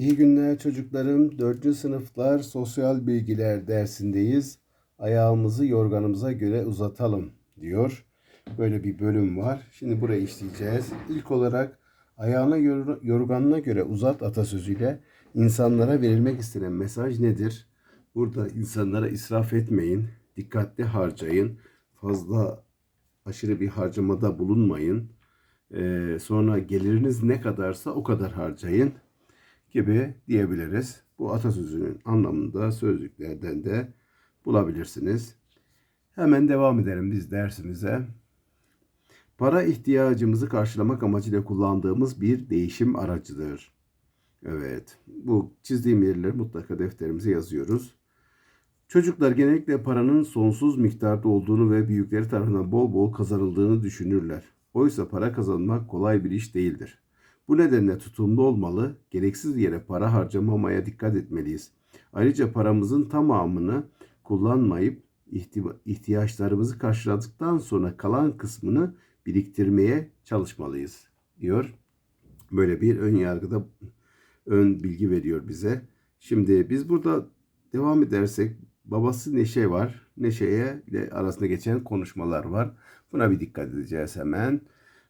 İyi günler çocuklarım. 4. sınıflar sosyal bilgiler dersindeyiz. Ayağımızı yorganımıza göre uzatalım diyor. Böyle bir bölüm var. Şimdi burayı işleyeceğiz. İlk olarak ayağına yor- yorganına göre uzat atasözüyle insanlara verilmek istenen mesaj nedir? Burada insanlara israf etmeyin. Dikkatli harcayın. Fazla aşırı bir harcamada bulunmayın. Ee, sonra geliriniz ne kadarsa o kadar harcayın gibi diyebiliriz. Bu atasözünün anlamında sözlüklerden de bulabilirsiniz. Hemen devam edelim biz dersimize. Para ihtiyacımızı karşılamak amacıyla kullandığımız bir değişim aracıdır. Evet, bu çizdiğim yerleri mutlaka defterimize yazıyoruz. Çocuklar genellikle paranın sonsuz miktarda olduğunu ve büyükleri tarafından bol bol kazanıldığını düşünürler. Oysa para kazanmak kolay bir iş değildir. Bu nedenle tutumlu olmalı, gereksiz yere para harcamamaya dikkat etmeliyiz. Ayrıca paramızın tamamını kullanmayıp ihti- ihtiyaçlarımızı karşıladıktan sonra kalan kısmını biriktirmeye çalışmalıyız diyor. Böyle bir ön yargıda ön bilgi veriyor bize. Şimdi biz burada devam edersek babası Neşe var. Neşe'ye ile arasında geçen konuşmalar var. Buna bir dikkat edeceğiz hemen.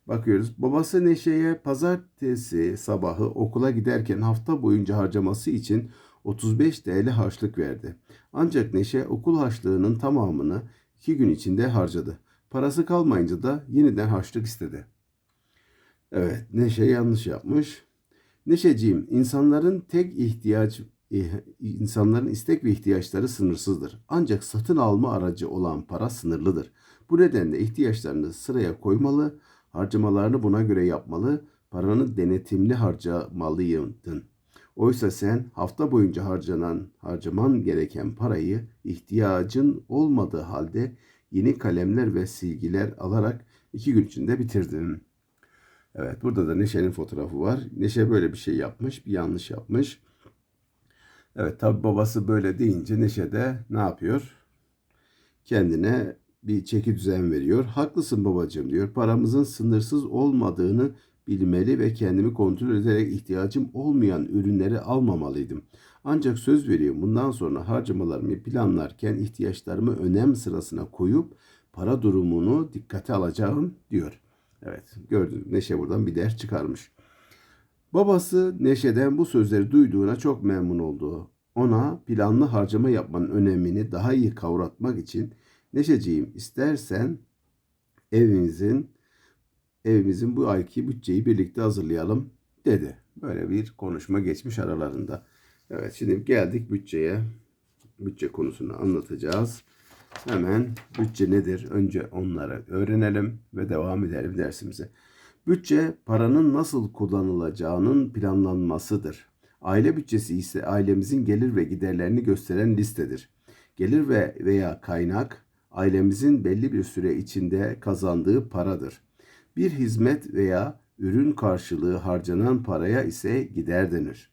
Bakıyoruz. Babası Neşe'ye pazartesi sabahı okula giderken hafta boyunca harcaması için 35 TL harçlık verdi. Ancak Neşe okul harçlığının tamamını iki gün içinde harcadı. Parası kalmayınca da yeniden harçlık istedi. Evet, Neşe yanlış yapmış. Neşeciğim, insanların tek ihtiyaç eh, insanların istek ve ihtiyaçları sınırsızdır. Ancak satın alma aracı olan para sınırlıdır. Bu nedenle ihtiyaçlarını sıraya koymalı, harcamalarını buna göre yapmalı, paranı denetimli harcamalıydın. Oysa sen hafta boyunca harcanan, harcaman gereken parayı ihtiyacın olmadığı halde yeni kalemler ve silgiler alarak iki gün içinde bitirdin. Evet burada da Neşe'nin fotoğrafı var. Neşe böyle bir şey yapmış, bir yanlış yapmış. Evet tabi babası böyle deyince Neşe de ne yapıyor? Kendine bir çeki düzen veriyor. Haklısın babacığım diyor. Paramızın sınırsız olmadığını bilmeli ve kendimi kontrol ederek ihtiyacım olmayan ürünleri almamalıydım. Ancak söz veriyorum bundan sonra harcamalarımı planlarken ihtiyaçlarımı önem sırasına koyup para durumunu dikkate alacağım diyor. Evet gördünüz Neşe buradan bir ders çıkarmış. Babası Neşe'den bu sözleri duyduğuna çok memnun oldu. Ona planlı harcama yapmanın önemini daha iyi kavratmak için Neşeciğim istersen evimizin evimizin bu ayki bütçeyi birlikte hazırlayalım dedi. Böyle bir konuşma geçmiş aralarında. Evet şimdi geldik bütçeye. Bütçe konusunu anlatacağız. Hemen bütçe nedir? Önce onları öğrenelim ve devam edelim dersimize. Bütçe paranın nasıl kullanılacağının planlanmasıdır. Aile bütçesi ise ailemizin gelir ve giderlerini gösteren listedir. Gelir ve veya kaynak ailemizin belli bir süre içinde kazandığı paradır. Bir hizmet veya ürün karşılığı harcanan paraya ise gider denir.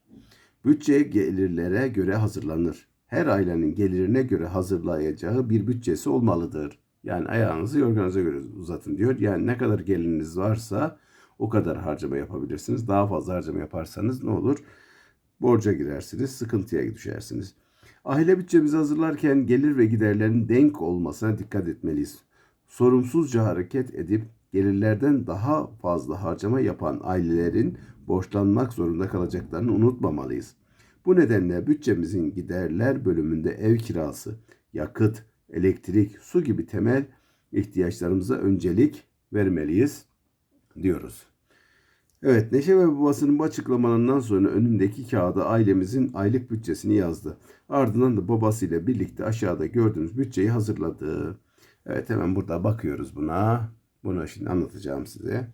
Bütçe gelirlere göre hazırlanır. Her ailenin gelirine göre hazırlayacağı bir bütçesi olmalıdır. Yani ayağınızı yorganınıza göre uzatın diyor. Yani ne kadar geliriniz varsa o kadar harcama yapabilirsiniz. Daha fazla harcama yaparsanız ne olur? Borca girersiniz, sıkıntıya düşersiniz. Aile bütçemizi hazırlarken gelir ve giderlerin denk olmasına dikkat etmeliyiz. Sorumsuzca hareket edip gelirlerden daha fazla harcama yapan ailelerin borçlanmak zorunda kalacaklarını unutmamalıyız. Bu nedenle bütçemizin giderler bölümünde ev kirası, yakıt, elektrik, su gibi temel ihtiyaçlarımıza öncelik vermeliyiz diyoruz. Evet Neşe ve babasının bu açıklamalarından sonra önündeki kağıda ailemizin aylık bütçesini yazdı. Ardından da babasıyla birlikte aşağıda gördüğünüz bütçeyi hazırladı. Evet hemen burada bakıyoruz buna. Bunu şimdi anlatacağım size.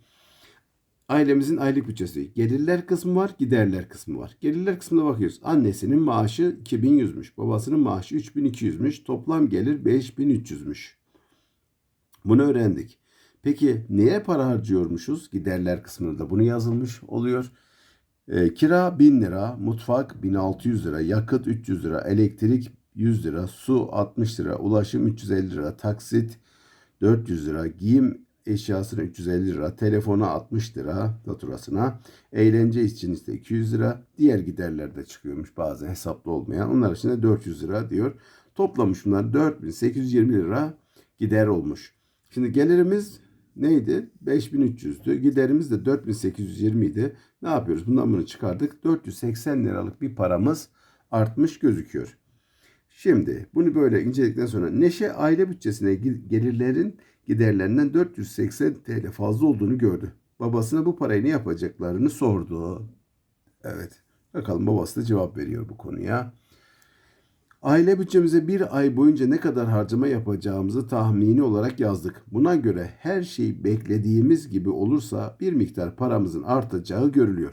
Ailemizin aylık bütçesi. Gelirler kısmı var, giderler kısmı var. Gelirler kısmına bakıyoruz. Annesinin maaşı 2100'müş. Babasının maaşı 3200'müş. Toplam gelir 5300'müş. Bunu öğrendik. Peki neye para harcıyormuşuz? Giderler kısmında da bunu yazılmış oluyor. E, kira 1000 lira, mutfak 1600 lira, yakıt 300 lira, elektrik 100 lira, su 60 lira, ulaşım 350 lira, taksit 400 lira, giyim eşyasına 350 lira, telefona 60 lira faturasına, eğlence için ise 200 lira, diğer giderler de çıkıyormuş bazen hesaplı olmayan. Onlar için de 400 lira diyor. Toplamış bunlar 4820 lira gider olmuş. Şimdi gelirimiz neydi? 5300'dü. Giderimiz de 4820 idi. Ne yapıyoruz? Bundan bunu çıkardık. 480 liralık bir paramız artmış gözüküyor. Şimdi bunu böyle inceledikten sonra Neşe aile bütçesine gelirlerin giderlerinden 480 TL fazla olduğunu gördü. Babasına bu parayı ne yapacaklarını sordu. Evet. Bakalım babası da cevap veriyor bu konuya. Aile bütçemize bir ay boyunca ne kadar harcama yapacağımızı tahmini olarak yazdık. Buna göre her şey beklediğimiz gibi olursa bir miktar paramızın artacağı görülüyor.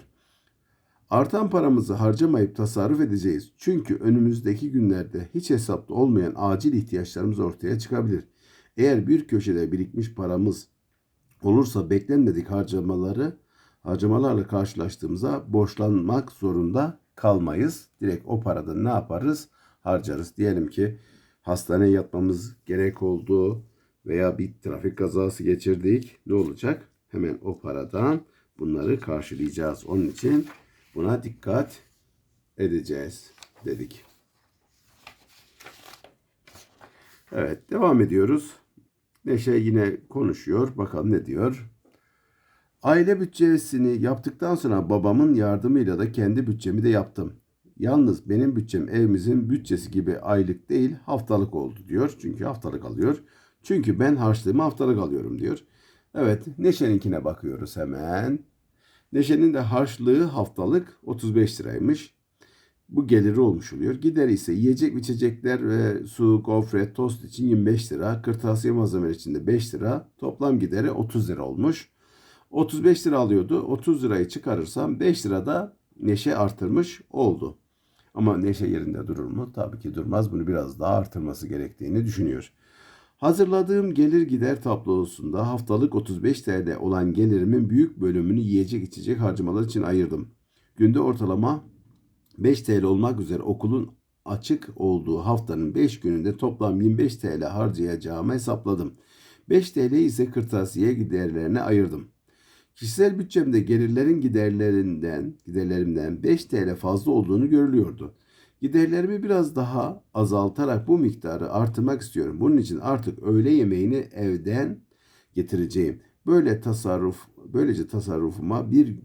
Artan paramızı harcamayıp tasarruf edeceğiz. Çünkü önümüzdeki günlerde hiç hesapta olmayan acil ihtiyaçlarımız ortaya çıkabilir. Eğer bir köşede birikmiş paramız olursa beklenmedik harcamaları harcamalarla karşılaştığımızda borçlanmak zorunda kalmayız. Direkt o paradan ne yaparız? Harcarız. Diyelim ki hastaneye yatmamız gerek oldu veya bir trafik kazası geçirdik. Ne olacak? Hemen o paradan bunları karşılayacağız. Onun için Buna dikkat edeceğiz dedik. Evet devam ediyoruz. Neşe yine konuşuyor. Bakalım ne diyor. Aile bütçesini yaptıktan sonra babamın yardımıyla da kendi bütçemi de yaptım. Yalnız benim bütçem evimizin bütçesi gibi aylık değil haftalık oldu diyor. Çünkü haftalık alıyor. Çünkü ben harçlığımı haftalık alıyorum diyor. Evet Neşe'ninkine bakıyoruz hemen. Neşe'nin de harçlığı haftalık 35 liraymış. Bu geliri olmuş oluyor. Gideri ise yiyecek içecekler ve su, gofret, tost için 25 lira. Kırtasiye malzemeleri için de 5 lira. Toplam gideri 30 lira olmuş. 35 lira alıyordu. 30 lirayı çıkarırsam 5 lira da Neşe artırmış oldu. Ama Neşe yerinde durur mu? Tabii ki durmaz. Bunu biraz daha artırması gerektiğini düşünüyor. Hazırladığım gelir gider tablosunda haftalık 35 TL olan gelirimin büyük bölümünü yiyecek içecek harcamalar için ayırdım. Günde ortalama 5 TL olmak üzere okulun açık olduğu haftanın 5 gününde toplam 25 TL harcayacağımı hesapladım. 5 TL ise kırtasiye giderlerine ayırdım. Kişisel bütçemde gelirlerin giderlerinden, giderlerimden 5 TL fazla olduğunu görülüyordu. Giderlerimi biraz daha azaltarak bu miktarı artırmak istiyorum. Bunun için artık öğle yemeğini evden getireceğim. Böyle tasarruf, böylece tasarrufuma bir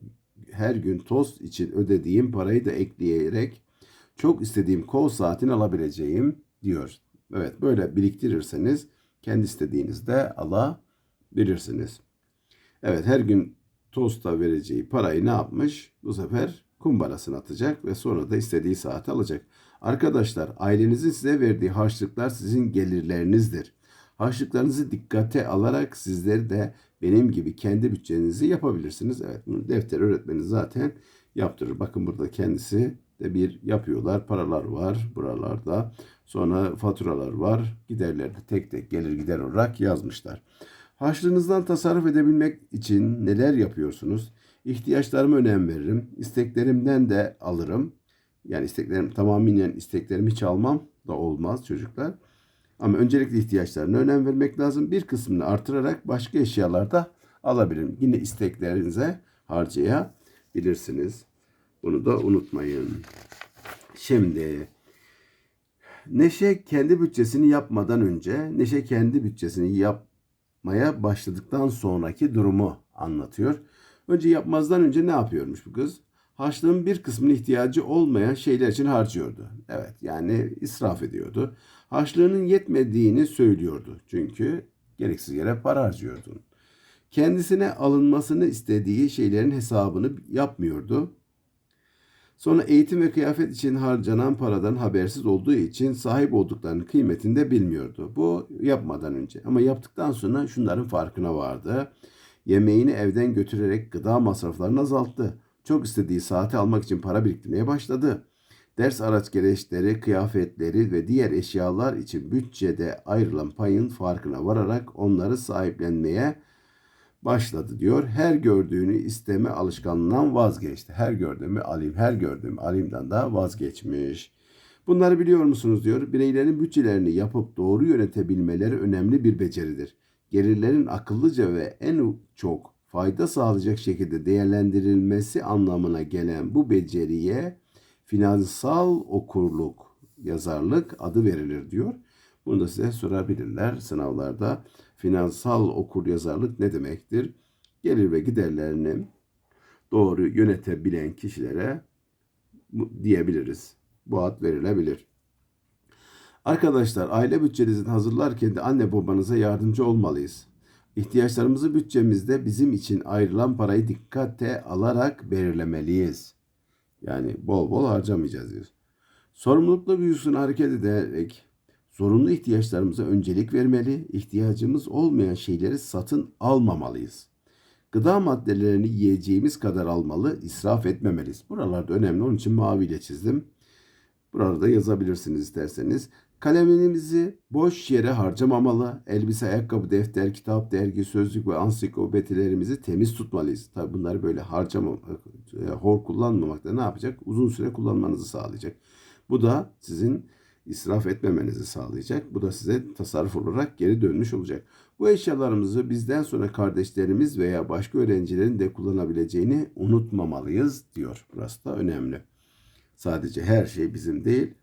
her gün tost için ödediğim parayı da ekleyerek çok istediğim kol saatini alabileceğim diyor. Evet böyle biriktirirseniz kendi istediğinizde alabilirsiniz. Evet her gün tosta vereceği parayı ne yapmış? Bu sefer kumbarasını atacak ve sonra da istediği saati alacak. Arkadaşlar ailenizin size verdiği harçlıklar sizin gelirlerinizdir. Harçlıklarınızı dikkate alarak sizler de benim gibi kendi bütçenizi yapabilirsiniz. Evet bunu defter öğretmeniz zaten yaptırır. Bakın burada kendisi de bir yapıyorlar. Paralar var buralarda. Sonra faturalar var. Giderler de tek tek gelir gider olarak yazmışlar. Harçlığınızdan tasarruf edebilmek için neler yapıyorsunuz? İhtiyaçlarıma önem veririm. İsteklerimden de alırım. Yani isteklerim tamamen isteklerimi hiç almam da olmaz çocuklar. Ama öncelikle ihtiyaçlarına önem vermek lazım. Bir kısmını artırarak başka eşyalarda alabilirim. Yine isteklerinize harcayabilirsiniz. Bunu da unutmayın. Şimdi Neşe kendi bütçesini yapmadan önce Neşe kendi bütçesini yapmaya başladıktan sonraki durumu anlatıyor. Önce yapmazdan önce ne yapıyormuş bu kız? Harçlığın bir kısmının ihtiyacı olmayan şeyler için harcıyordu. Evet yani israf ediyordu. Harçlığının yetmediğini söylüyordu. Çünkü gereksiz yere para harcıyordun. Kendisine alınmasını istediği şeylerin hesabını yapmıyordu. Sonra eğitim ve kıyafet için harcanan paradan habersiz olduğu için sahip olduklarının kıymetini de bilmiyordu. Bu yapmadan önce. Ama yaptıktan sonra şunların farkına vardı. Yemeğini evden götürerek gıda masraflarını azalttı. Çok istediği saati almak için para biriktirmeye başladı. Ders araç gereçleri, kıyafetleri ve diğer eşyalar için bütçede ayrılan payın farkına vararak onları sahiplenmeye başladı diyor. Her gördüğünü isteme alışkanlığından vazgeçti. Her gördüğümü alayım, her gördüğümü alayımdan da vazgeçmiş. Bunları biliyor musunuz diyor. Bireylerin bütçelerini yapıp doğru yönetebilmeleri önemli bir beceridir. gelirlerin akıllıca ve en çok fayda sağlayacak şekilde değerlendirilmesi anlamına gelen bu beceriye finansal okurluk, yazarlık adı verilir diyor. Bunu da size sorabilirler sınavlarda. Finansal okur yazarlık ne demektir? Gelir ve giderlerini doğru yönetebilen kişilere diyebiliriz. Bu ad verilebilir. Arkadaşlar aile bütçenizi hazırlarken de anne babanıza yardımcı olmalıyız. İhtiyaçlarımızı bütçemizde bizim için ayrılan parayı dikkate alarak belirlemeliyiz. Yani bol bol harcamayacağız diyor. Sorumlulukla büyüsün hareket ederek zorunlu ihtiyaçlarımıza öncelik vermeli, ihtiyacımız olmayan şeyleri satın almamalıyız. Gıda maddelerini yiyeceğimiz kadar almalı, israf etmemeliyiz. Buralarda önemli, onun için maviyle çizdim. Burada yazabilirsiniz isterseniz. Kalemimizi boş yere harcamamalı. Elbise, ayakkabı, defter, kitap, dergi, sözlük ve ansiklopedilerimizi temiz tutmalıyız. Tabi bunları böyle harcamamak, e, hor kullanmamak da ne yapacak? Uzun süre kullanmanızı sağlayacak. Bu da sizin israf etmemenizi sağlayacak. Bu da size tasarruf olarak geri dönmüş olacak. Bu eşyalarımızı bizden sonra kardeşlerimiz veya başka öğrencilerin de kullanabileceğini unutmamalıyız diyor. Burası da önemli. Sadece her şey bizim değil,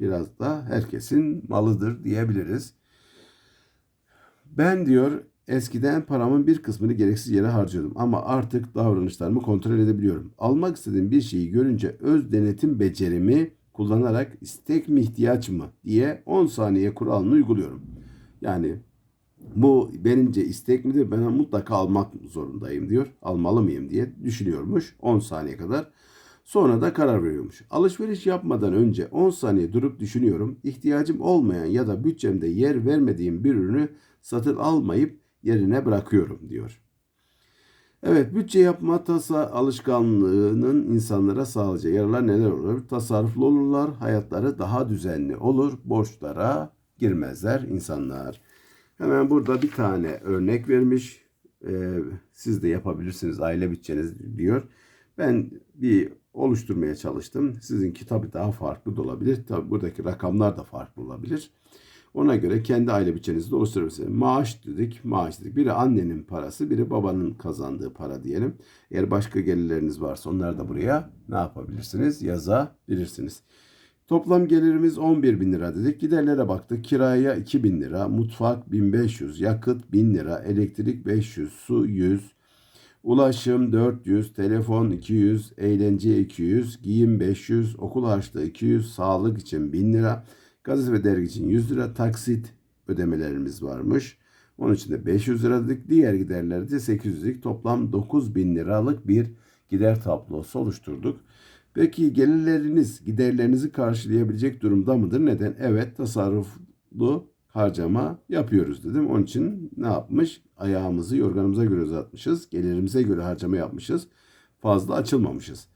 biraz da herkesin malıdır diyebiliriz. Ben diyor eskiden paramın bir kısmını gereksiz yere harcıyordum ama artık davranışlarımı kontrol edebiliyorum. Almak istediğim bir şeyi görünce öz denetim becerimi kullanarak istek mi ihtiyaç mı diye 10 saniye kuralını uyguluyorum. Yani bu benince istek midir? Ben mutlaka almak zorundayım diyor. Almalı mıyım diye düşünüyormuş 10 saniye kadar. Sonra da karar veriyormuş. Alışveriş yapmadan önce 10 saniye durup düşünüyorum. İhtiyacım olmayan ya da bütçemde yer vermediğim bir ürünü satın almayıp yerine bırakıyorum diyor. Evet, bütçe yapma tasa alışkanlığının insanlara sağlayacağı yararlar neler olur? Tasarruflu olurlar, hayatları daha düzenli olur, borçlara girmezler insanlar. Hemen burada bir tane örnek vermiş. Ee, siz de yapabilirsiniz aile bütçeniz diyor. Ben bir oluşturmaya çalıştım. Sizinki tabii daha farklı da olabilir. Tabii buradaki rakamlar da farklı olabilir. Ona göre kendi aile bütçenizi de oluşturabilirsiniz. Maaş dedik, maaş dedik. Biri annenin parası, biri babanın kazandığı para diyelim. Eğer başka gelirleriniz varsa onları da buraya ne yapabilirsiniz? Yazabilirsiniz. Toplam gelirimiz 11 bin lira dedik. Giderlere baktık. Kiraya 2 bin lira, mutfak 1500, yakıt 1000 lira, elektrik 500, su 100, ulaşım 400, telefon 200, eğlence 200, giyim 500, okul harçlığı 200, sağlık için 1000 lira, gazete ve dergi için 100 lira, taksit ödemelerimiz varmış. Onun için de 500 lira dedik. Diğer giderler de 800'lük toplam 9000 liralık bir gider tablosu oluşturduk. Peki gelirleriniz giderlerinizi karşılayabilecek durumda mıdır? Neden? Evet tasarruflu harcama yapıyoruz dedim. Onun için ne yapmış? Ayağımızı yorganımıza göre uzatmışız. Gelirimize göre harcama yapmışız. Fazla açılmamışız.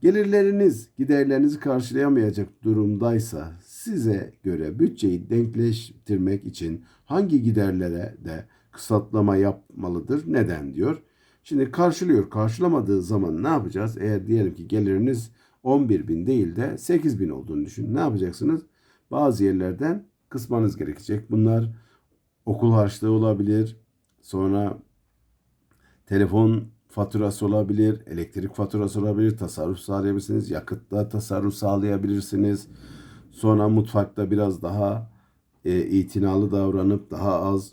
Gelirleriniz giderlerinizi karşılayamayacak durumdaysa size göre bütçeyi denkleştirmek için hangi giderlere de kısaltlama yapmalıdır? Neden diyor. Şimdi karşılıyor. Karşılamadığı zaman ne yapacağız? Eğer diyelim ki geliriniz 11 bin değil de 8 bin olduğunu düşünün. Ne yapacaksınız? Bazı yerlerden kısmanız gerekecek. Bunlar okul harçlığı olabilir. Sonra telefon faturası olabilir, elektrik faturası olabilir, tasarruf sağlayabilirsiniz, yakıtta tasarruf sağlayabilirsiniz. Sonra mutfakta biraz daha e, itinalı davranıp daha az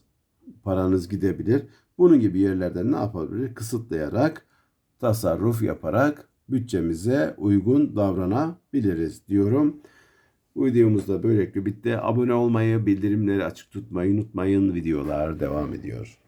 paranız gidebilir. Bunun gibi yerlerden ne yapabilir? Kısıtlayarak, tasarruf yaparak bütçemize uygun davranabiliriz diyorum. Bu videomuz da böylelikle bitti. Abone olmayı, bildirimleri açık tutmayı unutmayın. Videolar devam ediyor.